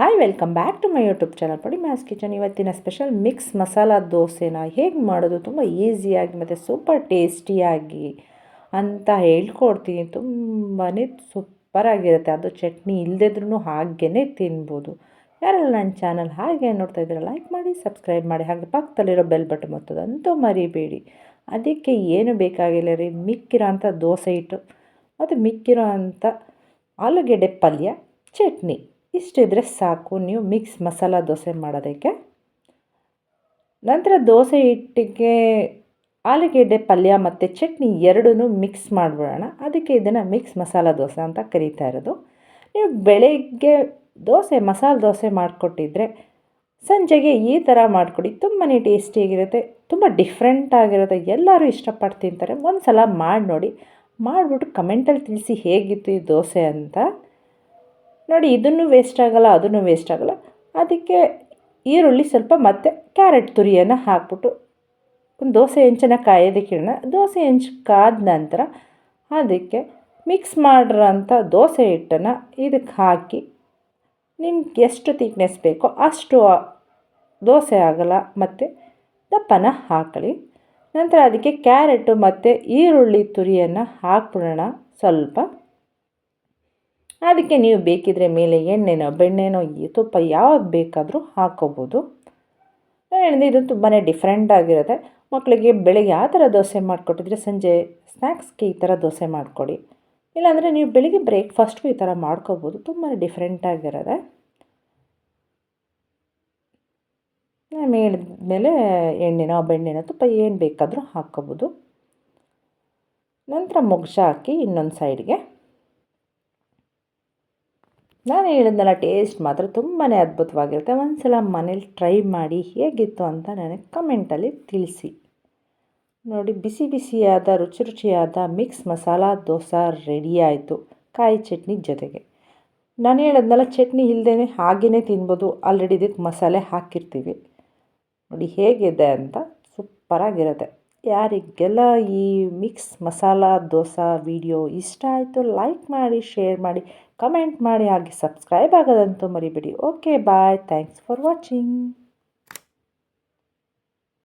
Hi welcome back to my YouTube channel ಪಡಿ ಮ್ಯಾಸ್ kitchen ಇವತ್ತಿನ ಸ್ಪೆಷಲ್ ಮಿಕ್ಸ್ ಮಸಾಲ ದೋಸೆನ ಹೇಗೆ ಮಾಡೋದು? ತುಂಬ ಈಸಿಯಾಗಿ ಮತ್ತು ಸೂಪರ್ ಟೇಸ್ಟಿಯಾಗಿ ಅಂತ ಹೇಳ್ಕೊಡ್ತೀನಿ. ತುಂಬಾ ಸೂಪರಾಗಿರುತ್ತೆ ಅದು ಚಟ್ನಿ ಇಲ್ಲದಿದ್ರೂ ಹಾಗೇ ತಿನ್ಬೋದು. ಯಾರೆಲ್ಲ ನನ್ನ ಚಾನಲ್ ಹಾಗೆ ನೋಡ್ತಾ ಇದ್ದೀರಾ ಲೈಕ್ ಮಾಡಿ ಸಬ್ಸ್ಕ್ರೈಬ್ ಮಾಡಿ. ಹಾಗೆ ಪಕ್ಕದಲ್ಲಿರೋ ಬೆಲ್ ಬಟನ್ ಮತ್ತದಂತೂ ಮರಿಬೇಡಿ. ಅದಕ್ಕೆ ಏನು ಬೇಕಾಗಿಲ್ಲ ರೀ? ಮಿಕ್ಕಿರೋ ಅಂಥ ದೋಸೆ ಹಿಟ್ಟು, ಮತ್ತು ಮಿಕ್ಕಿರೋ ಅಂಥ ಆಲೂಗೆಡ್ಡೆ ಪಲ್ಯ, ಚಟ್ನಿ. ಇಷ್ಟಿದ್ರೆ ಸಾಕು, ನೀವು ಮಿಕ್ಸ್ ಮಸಾಲ ದೋಸೆ ಮಾಡೋದಕ್ಕೆ. ನಂತರ ದೋಸೆ ಹಿಟ್ಟಿಗೆ ಆಲೂಗೆಡ್ಡೆ, ಪಲ್ಯ ಮತ್ತು ಚಟ್ನಿ ಎರಡೂ ಮಿಕ್ಸ್ ಮಾಡಿಬಿಡೋಣ. ಅದಕ್ಕೆ ಇದನ್ನು ಮಿಕ್ಸ್ ಮಸಾಲ ದೋಸೆ ಅಂತ ಕರೀತಾ ಇರೋದು. ನೀವು ಬೆಳಗ್ಗೆ ದೋಸೆ, ಮಸಾಲೆ ದೋಸೆ ಮಾಡಿಕೊಟ್ಟಿದ್ರೆ ಸಂಜೆಗೆ ಈ ಥರ ಮಾಡಿಕೊಡಿ. ತುಂಬಾ ಟೇಸ್ಟಿಯಾಗಿರುತ್ತೆ ತುಂಬ ಡಿಫ್ರೆಂಟ್ ಆಗಿರುತ್ತೆ. ಎಲ್ಲರೂ ಇಷ್ಟಪಟ್ಟು ತಿಂತಾರೆ. ಒಂದು ಸಲ ಮಾಡಿ ನೋಡಿ. ಮಾಡಿಬಿಟ್ಟು ಕಮೆಂಟಲ್ಲಿ ತಿಳಿಸಿ ಹೇಗಿತ್ತು ಈ ದೋಸೆ ಅಂತ. ನೋಡಿ, ಇದನ್ನು ವೇಸ್ಟ್ ಆಗಲ್ಲ, ಅದನ್ನು ವೇಸ್ಟ್ ಆಗೋಲ್ಲ. ಅದಕ್ಕೆ ಈರುಳ್ಳಿ ಸ್ವಲ್ಪ ಮತ್ತೆ ಕ್ಯಾರೆಟ್ ತುರಿಯನ್ನು ಹಾಕ್ಬಿಟ್ಟು ಒಂದು ದೋಸೆ ಹೆಂಚನ್ನು ಕಾಯೋದಕ್ಕೆ ಇಡೋಣ ದೋಸೆ ಹೆಂಚು ಕಾದ ನಂತರ ಅದಕ್ಕೆ ಮಿಕ್ಸ್ ಮಾಡಿರೋಂಥ ದೋಸೆ ಹಿಟ್ಟನ್ನು ಇದಕ್ಕೆ ಹಾಕಿ, ನಿಮ್ಗೆ ಎಷ್ಟು ತಿಕ್ನೆಸ್ ಬೇಕೋ ಅಷ್ಟು ದೋಸೆ ಆಗಲ್ಲ ಮತ್ತು ದಪ್ಪನ ಹಾಕಲಿ ನಂತರ ಅದಕ್ಕೆ ಕ್ಯಾರೆಟು ಮತ್ತು ಈರುಳ್ಳಿ ತುರಿಯನ್ನು ಹಾಕ್ಬಿಡೋಣ ಸ್ವಲ್ಪ. ಅದಕ್ಕೆ ನೀವು ಬೇಕಿದ್ರೆ ಮೇಲೆ ಎಣ್ಣೆನೋ, ಬೆಣ್ಣೆನೋ ತುಪ್ಪ ಯಾವ್ದು ಬೇಕಾದರೂ ಹಾಕ್ಕೋಬೋದು ಇದು ತುಂಬಾ ಡಿಫ್ರೆಂಟ್ ಆಗಿರುತ್ತೆ. ಮಕ್ಕಳಿಗೆ ಬೆಳಗ್ಗೆ ಯಾವ ಥರ ದೋಸೆ ಮಾಡಿಕೊಟ್ಟಿದ್ರೆ ಸಂಜೆ ಸ್ನ್ಯಾಕ್ಸ್ಗೆ ಈ ಥರ ದೋಸೆ ಮಾಡಿಕೊಡಿ ಇಲ್ಲಾಂದರೆ ನೀವು ಬೆಳಿಗ್ಗೆ ಬ್ರೇಕ್ಫಾಸ್ಟ್ಗೂ ಈ ಥರ ಮಾಡ್ಕೋಬೋದು. ತುಂಬಾ ಡಿಫ್ರೆಂಟಾಗಿರೋದೆ ನಾನು ಹೇಳಿದ್ಮೇಲೆ ಎಣ್ಣೆನೋ, ಬೆಣ್ಣೆನೋ, ತುಪ್ಪ ಏನು ಬೇಕಾದರೂ ಹಾಕ್ಕೋಬೋದು. ನಂತರ ಮುಗ್ಸಾಕಿ ಇನ್ನೊಂದು ಸೈಡ್ಗೆ ನಾನು ಹೇಳಿದ್ನಲ್ಲ ಟೇಸ್ಟ್ ಮಾತ್ರ ತುಂಬಾ ಅದ್ಭುತವಾಗಿರುತ್ತೆ. ಒಂದು ಸಲ ಮನೇಲಿ ಟ್ರೈ ಮಾಡಿ ಹೇಗಿತ್ತು ಅಂತ ನನಗೆ ಕಮೆಂಟಲ್ಲಿ ತಿಳಿಸಿ. ನೋಡಿ, ಬಿಸಿ ಬಿಸಿಯಾದ, ರುಚಿ ರುಚಿಯಾದ ಮಿಕ್ಸ್ ಮಸಾಲ ದೋಸೆ ರೆಡಿ ಆಯಿತು ಕಾಯಿ ಚಟ್ನಿ ಜೊತೆಗೆ. ನಾನು ಹೇಳಿದ್ನಲ್ಲ, ಚಟ್ನಿ ಇಲ್ಲದೇ ಹಾಗೇ ತಿನ್ಬೋದು. ಆಲ್ರೆಡಿ ಇದಕ್ಕೆ ಮಸಾಲೆ ಹಾಕಿರ್ತೀವಿ. ನೋಡಿ, ಹೇಗಿದೆ ಅಂತ ಸೂಪರಾಗಿರುತ್ತೆ ಯಾರಿಗೆಲ್ಲ ಈ ಮಿಕ್ಸ್ ಮಸಾಲ, ದೋಸೆ ವಿಡಿಯೋ ಇಷ್ಟ ಆಯಿತು ಲೈಕ್ ಮಾಡಿ ಶೇರ್ ಮಾಡಿ ಕಮೆಂಟ್ ಮಾಡಿ ಹಾಗೆ ಸಬ್ಸ್ಕ್ರೈಬ್ ಆಗೋದಂತೂ ಮರಿಬೇಡಿ. Okay bye thanks for watching